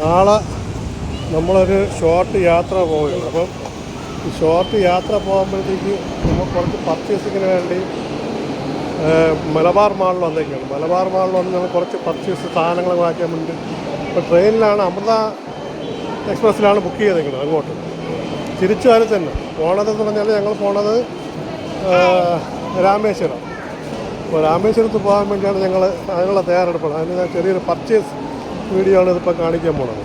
നാളെ നമ്മളൊരു ഷോർട്ട് യാത്ര പോകും അപ്പം ഷോർട്ട് യാത്ര പോകുമ്പോഴത്തേക്ക് നമ്മൾ കുറച്ച് പർച്ചേസിങ്ങിന് വേണ്ടി മലബാർ മാളിൽ വന്നേക്കാണ്. മലബാർ മാളിൽ വന്ന് ഞങ്ങൾ കുറച്ച് പർച്ചേസ് സാധനങ്ങൾ വാങ്ങിക്കാൻ വേണ്ടി ഇപ്പോൾ ട്രെയിനിലാണ് അമൃത എക്സ്പ്രസ്സിലാണ് ബുക്ക് ചെയ്തേക്കുന്നത് അങ്ങോട്ട്. തിരിച്ചു വരെ തന്നെ. പോണതെന്ന് പറഞ്ഞാൽ ഞങ്ങൾ പോണത് രാമേശ്വരം. അപ്പോൾ രാമേശ്വരത്ത് പോകാൻ വേണ്ടിയാണ് ഞങ്ങൾ അതിനുള്ള തയ്യാറെടുപ്പുള്ളത്. അതിന് ചെറിയൊരു പർച്ചേസ് വീഡിയോ ആണ് ഇതിപ്പോൾ കാണിക്കാൻ പോണത്.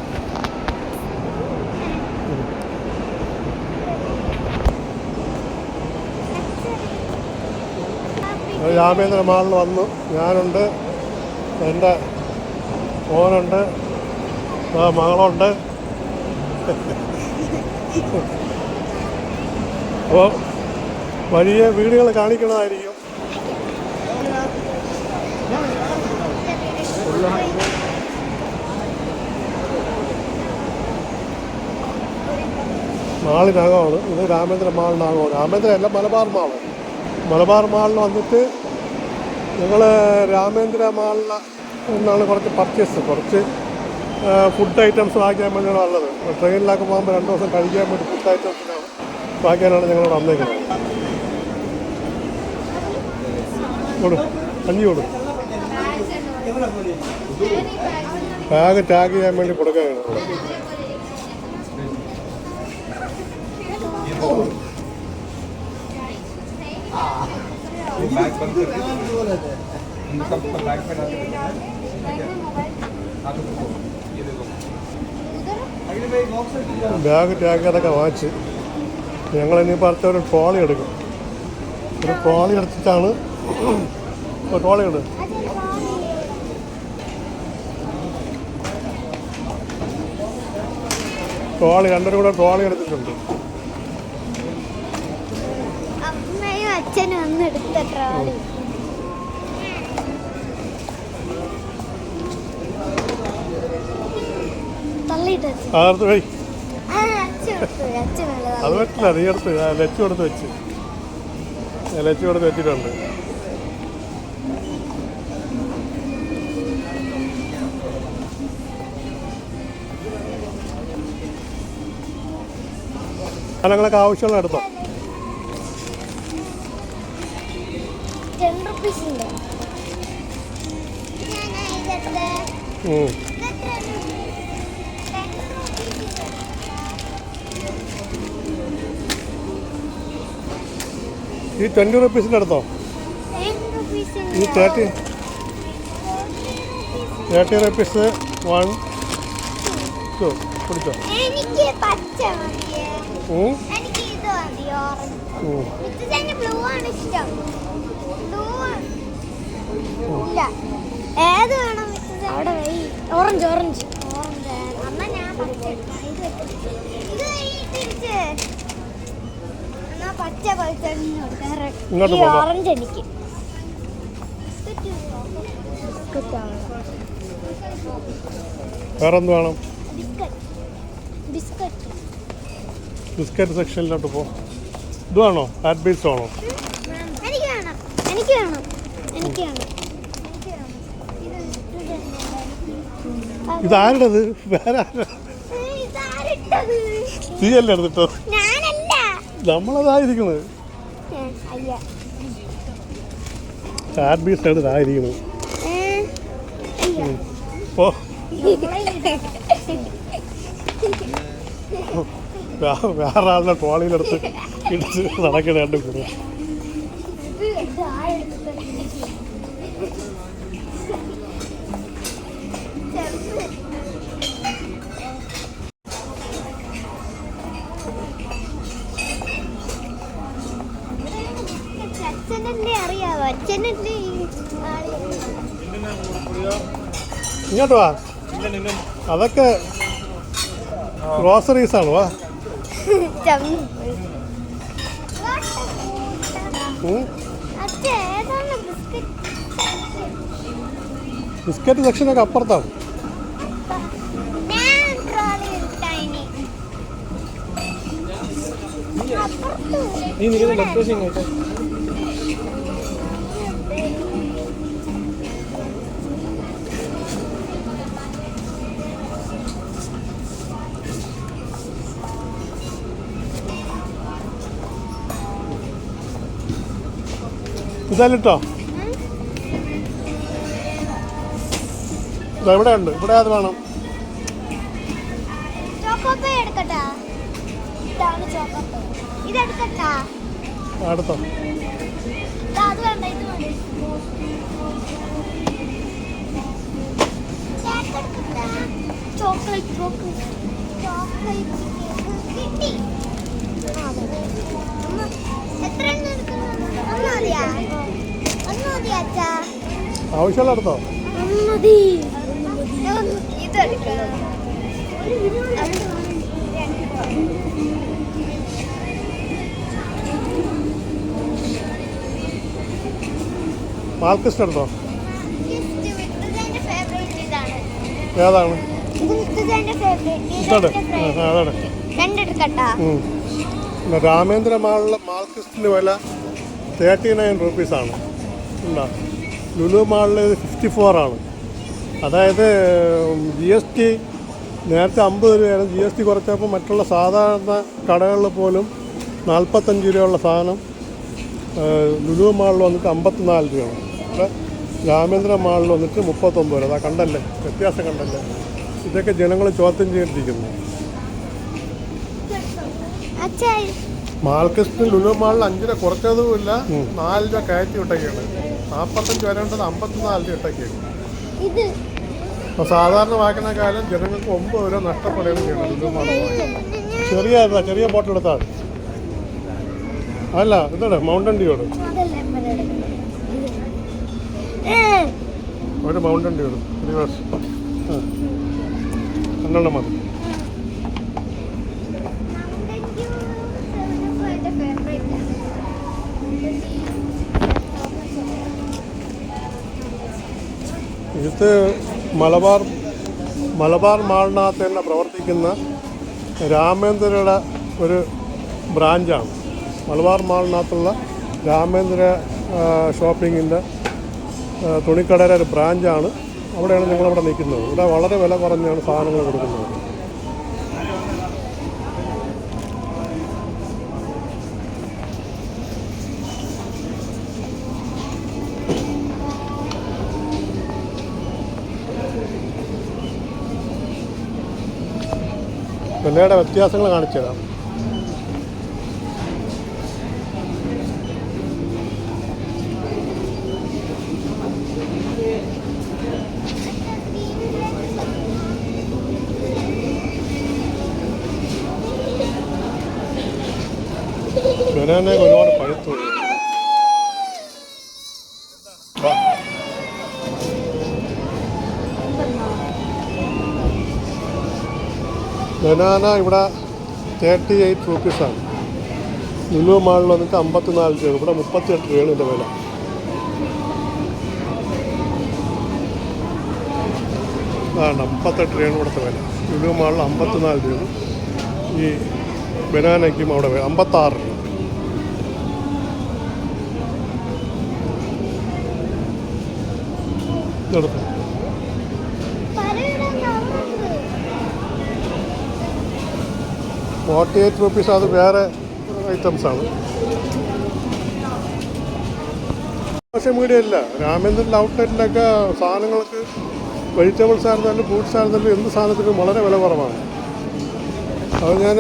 രാമേന്ദ്ര മാളിൽ വന്നു. ഞാനുണ്ട്. എന്റെ മോനുണ്ട്. മകളുണ്ട്. അപ്പോൾ വലിയ വീടുകൾ കാണിക്കണമായിരിക്കും മാളിനകമാണ് ഇത് രാമേന്ദ്ര മാളിനകമാണ്. രാമേന്ദ്ര അല്ല മലബാർ മാൾ മലബാർ മാളിൽ വന്നിട്ട് ഞങ്ങൾ രാമേന്ദ്ര മാളിൽ നിന്നാണ് കുറച്ച് പർച്ചേസ് കുറച്ച് ഫുഡ് ഐറ്റംസ് വാങ്ങിക്കാൻ വേണ്ടിയാണ് ഉള്ളത് ട്രെയിനിലൊക്കെ പോകുമ്പോൾ രണ്ട് ദിവസം കഴിക്കാൻ വേണ്ടി ഫുഡ് ഐറ്റംസിനാണ് വാങ്ങിക്കാനാണ് ഞങ്ങളോട് വന്നേക്കുന്നത്. കൊടു കഞ്ഞി കൊടു. ബാഗ് ടാഗ് ചെയ്യാൻ വേണ്ടി കൊടുക്കുകയാണ് നമ്മൾ बैग बंद कर दीजिए इनका बैग पे डाल के हाँ तो देखो, ये देखो ബാഗ് ടാഗ് അതൊക്കെ വാങ്ങിച്ച് ഞങ്ങൾ ഇനിയിപ്പോൾ അടുത്ത ഒരു ട്രോളി എടുക്കും ഒരു ട്രോളി എടുത്തിട്ടാണ് ഒരു ട്രോളി ഉണ്ട് ട്രോളി രണ്ടരും കൂടെ ട്രോളി എടുത്തിട്ടുണ്ട് എടുത്തു പോയി. എടുത്ത ട്രോളി അത്. പറ്റില്ല നീ എടുത്ത് ലച്ചു കൊടുത്ത് വെച്ച്. ലച്ചു കൊടുത്ത് വെച്ചിട്ടുണ്ട്. സാധനങ്ങളൊക്കെ ആവശ്യമുള്ള എടുത്തോ? ടെൻ ട്വന്റി റുപ്പീസിന്റെ. ഈ ട്വന്റി റുപ്പീസിന്റെ റുപ്പീസിന്റെ. ഈ thirty. Thirty rupees one two പിടിച്ചോ എനിക്ക് പച്ച മതിയേ. എനിക്ക് ഇത്. ബ്ലൂ ആണ് ഇഷ്ടം ഇല്ല. ഏത് വേണം അവിടെ വൈ ഓറഞ്ച് ഓറഞ്ച്. ഓറഞ്ച്. അമ്മ ഞാൻ പച്ച എന്നാ പച്ച ഇങ്ങോട്ട് ഈ ഓറഞ്ച് എനിക്ക്. ബിസ്ക്കറ്റ് വേറെ എന്ത് വേണം? ബിസ്ക്കറ്റ്. ബിസ്ക്കറ്റ്. ബിസ്ക്കറ്റ് സെക്ഷനിലോട്ട് പോ. ഇത് വേണോ? ഹാറ്റ് ബീസ് വേണോ? എനിക്ക് വേണം. എനിക്ക് വേണം. എനിക്ക് വേണം എനിക്ക് വേണം ഇത് ഇത് ഇത് വേറെ തീയല്ല എടുത്തിട്ടോ നമ്മളതായിരിക്കുന്നത് വേ- വേറെ ആളുടെ ട്രോളിയിലെടുത്ത് ഇടിച്ച് നടക്കണ രണ്ട് കൂടെ അച്ഛനല്ലേ അറിയാവോ? അച്ഛനല്ലേ ഈ ആൾ? ഇങ്ങോട്ട് വാ. അതൊക്കെ ഗ്രോസറീസ് ആണ് വാ. ബിസ്ക്കറ്റ് സെക്ഷനൊക്കെ അപ്പുറത്താണ്. നീ നിൽക്കുന്ന ലൊക്കേഷൻ ഇങ്ങോട്ട് ഇതല്ലോ ഇവിടെ. ഉണ്ട്. ഇവിടെ അത് വേണം. അടുത്തോ ചോക്ലേറ്റ് ചോക്ലേറ്റ്. ചോക്ലേറ്റ് എത്ര എണ്ണം എടുക്കണം? ഒന്ന് മതിയാ. ഒന്ന് ആവശ്യമുള്ള എടുത്തോ? മതി. ഇതെന്റെ ഫേവറേറ്റ് ഇതാണ് ഏതാണ് രാമേന്ദ്ര മാളിലെ മാർക്കിസ്റ്റിന് വില തേർട്ടി നയൻ റുപ്പീസാണ്. ഉണ്ടോ? ലുലു മാളിൽ ഫിഫ്റ്റി ഫോറാണ് അതായത് ജി എസ് ടി നേരത്തെ അമ്പത് രൂപയായിരുന്നു ജി എസ് ടി കുറച്ചപ്പോൾ മറ്റുള്ള സാധാരണ കടകളിൽ പോലും നാൽപ്പത്തഞ്ച് രൂപയുള്ള സാധനം ലുലു മാളിൽ വന്നിട്ട് അമ്പത്തിനാല് രൂപയാണ്. ഇവിടെ രാമേന്ദ്ര മാളിൽ വന്നിട്ട് മുപ്പത്തൊമ്പത് രൂപ. അതാ കണ്ടല്ലേ? വ്യത്യാസം കണ്ടല്ലേ? ഇതൊക്കെ ജനങ്ങൾ ചോദ്യം ചെയ്തിരിക്കുന്നു. മാർക്കറ്റിൽ ലുലു മാളിൽ അഞ്ചിര കുറച്ചതുമില്ല നാല് രൂപ കയറ്റി വിട്ടൊക്കെയാണ്. നാൽപ്പത്തഞ്ച് വരേണ്ടത് അമ്പത്തിനാല് രൂപ ഇട്ടൊക്കെയാണ്. ഇത് അപ്പോൾ സാധാരണ വാങ്ങിക്കുന്ന കാലം ജനങ്ങൾക്ക് ഒമ്പത് രൂപ നഷ്ടപ്പെടുകയും ചെയ്യണം. ലുലു ചെറിയ ചെറിയ ബോട്ടിൽ എടുത്താൽ മതി. അല്ല ഇതോടെ മൗണ്ടൻ ഡ്യൂട് ഒരു മൗണ്ടൻ ഡ്യൂട് റിവേഴ്സ് ആ. രണ്ടെണ്ണം മതി. ഇത് മലബാർ മലബാർ മാളിനകത്ത് തന്നെ പ്രവർത്തിക്കുന്ന രാമേന്ദ്രയുടെ ഒരു ബ്രാഞ്ചാണ്. മലബാർ മാളിനകത്തുള്ള രാമേന്ദ്ര ഷോപ്പിങ്ങിന്റെ തുണിക്കടയുടെ ഒരു ബ്രാഞ്ചാണ്. അവിടെയാണ് ഞങ്ങളവിടെ നിൽക്കുന്നത്. ഇവിടെ വളരെ വില കുറഞ്ഞാണ് സാധനങ്ങൾ കൊടുക്കുന്നത്. വിലയുടെ വ്യത്യാസങ്ങൾ കാണിച്ചു തരാം. ഞാൻ ബനാന ഇവിടെ തേർട്ടി എയ്റ്റ് റുപ്പീസാണ് ലുലു മാളിൽ വന്നിട്ട് അമ്പത്തിനാല് രൂപ ഇവിടെ മുപ്പത്തിയെട്ട് രൂപയാണ് ഇതിന്റെ വില. അതാണ് അമ്പത്തെട്ട് രൂപയാണ് ഇവിടുത്തെ വില. ലുലു മാളിൽ അമ്പത്തിനാല് രൂപ ഈ ബനാനയ്ക്കും അവിടെ വില അമ്പത്താറ് രൂപ. ഇതെടുത്തു? ഫോർട്ടി എയ്റ്റ് റുപ്പീസ് അത് വേറെ ഐറ്റംസ് ആണ്. സോഷ്യൽ മീഡിയ ഇല്ല രാമേന്ദ്രന്റെ ഔട്ട്ലെറ്റിലൊക്കെ സാധനങ്ങൾക്ക് വെജിറ്റബിൾസ് ആയിരുന്നാലും ഫ്രൂട്ട്സ് ആയിരുന്നാലും എന്ത് സാധനത്തിനും വളരെ വില കുറവാണ്. അത് ഞാൻ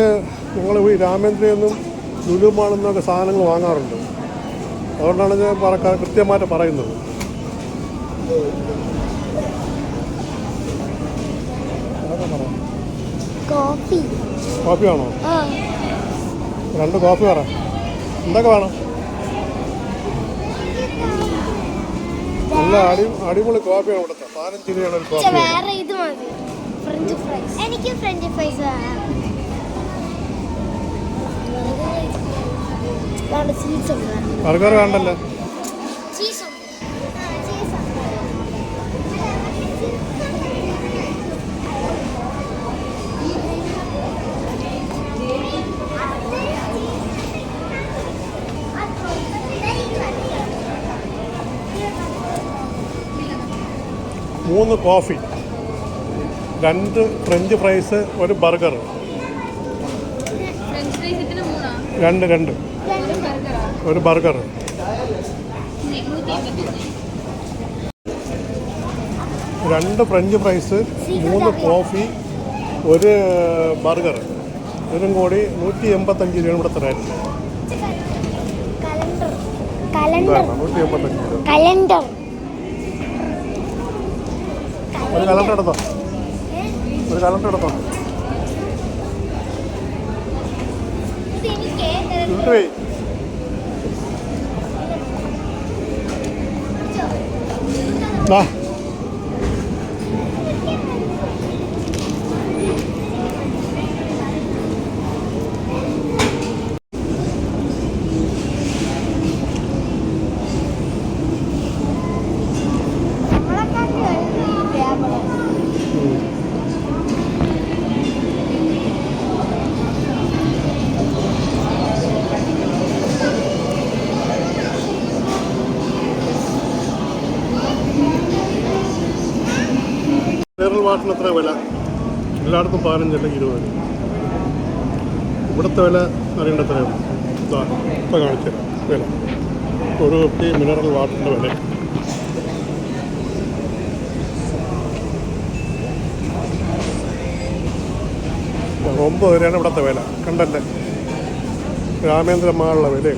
ഞങ്ങൾ ഈ രാമേന്ദ്രയിൽ നിന്നും ലുലു സാധനങ്ങൾ വാങ്ങാറുണ്ട്. അതുകൊണ്ടാണ് ഞാൻ കൃത്യമായിട്ട് പറയുന്നത് അതൊക്കെ പറ. കോഫി. കോഫി വേണോ രണ്ട് കോഫി പറ എന്തൊക്കെ വേണം? നല്ല അടി അടിപൊളി കോഫിയാണ് ഇവിടുത്തെ. പതിനഞ്ച് രൂപയാണ് ഒരു കോഫി വേറെ ഇത് മതി. ഫ്രഞ്ച് ഫ്രൈസ് എനിക്ക് ഫ്രഞ്ച് ഫ്രൈസ് ബർഗർ വേണ്ടല്ലോ. മൂന്ന് കോഫി രണ്ട് ഫ്രഞ്ച് ഫ്രൈസ് ഒരു ബർഗർ രണ്ട് രണ്ട്. ഒരു ബർഗർ രണ്ട് ഫ്രഞ്ച് ഫ്രൈസ് മൂന്ന് കോഫി ഒരു ബർഗർ ഇതിനും കൂടി നൂറ്റി എൺപത്തഞ്ച് രൂപ ഇവിടെ തരായിരുന്നു നൂറ്റി എൺപത്തഞ്ച് രൂപ. കലണ്ടർ. ഒരു കലണ്ടർ എടുത്തോ. ഒരു കലണ്ടർ എടുത്തോ. ഇതെനിക്ക് ഇട്ട് മിനറൽ അത്ര വില? എല്ലായിടത്തും പതിനഞ്ച് അല്ലെങ്കിൽ ഇരുപത്. ഇവിടുത്തെ വില അറിയേണ്ട എത്രയാണ് ഇപ്പം കാണിച്ചു വില. ഒരു കുപ്പി മിനറൽ വാട്ടറിന്റെ വില. ഒമ്പത് വരെയാണ് ഇവിടുത്തെ വില. കണ്ടല്ലേ? രാമേന്ദ്ര മാളുടെ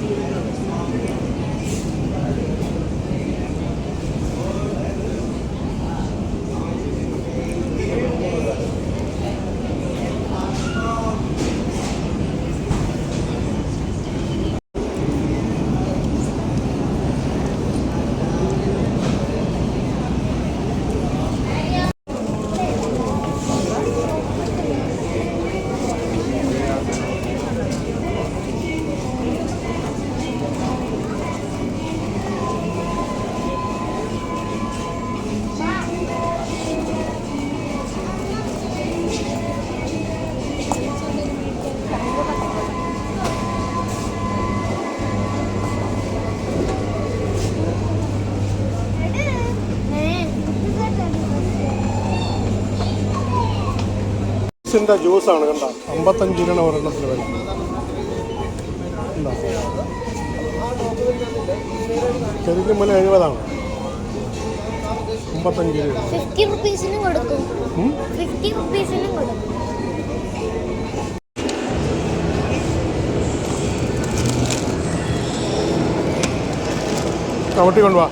ജ്യൂസിന്റെ ജ്യൂസാണ് കണ്ട? അമ്പത്തഞ്ച് രൂപ ഒരെണ്ണത്തിന് വില? ശരിക്കും വില എഴുപതാണ്. അമ്പത്തഞ്ച് രൂപ ചവിട്ടി കൊണ്ടുപോവാ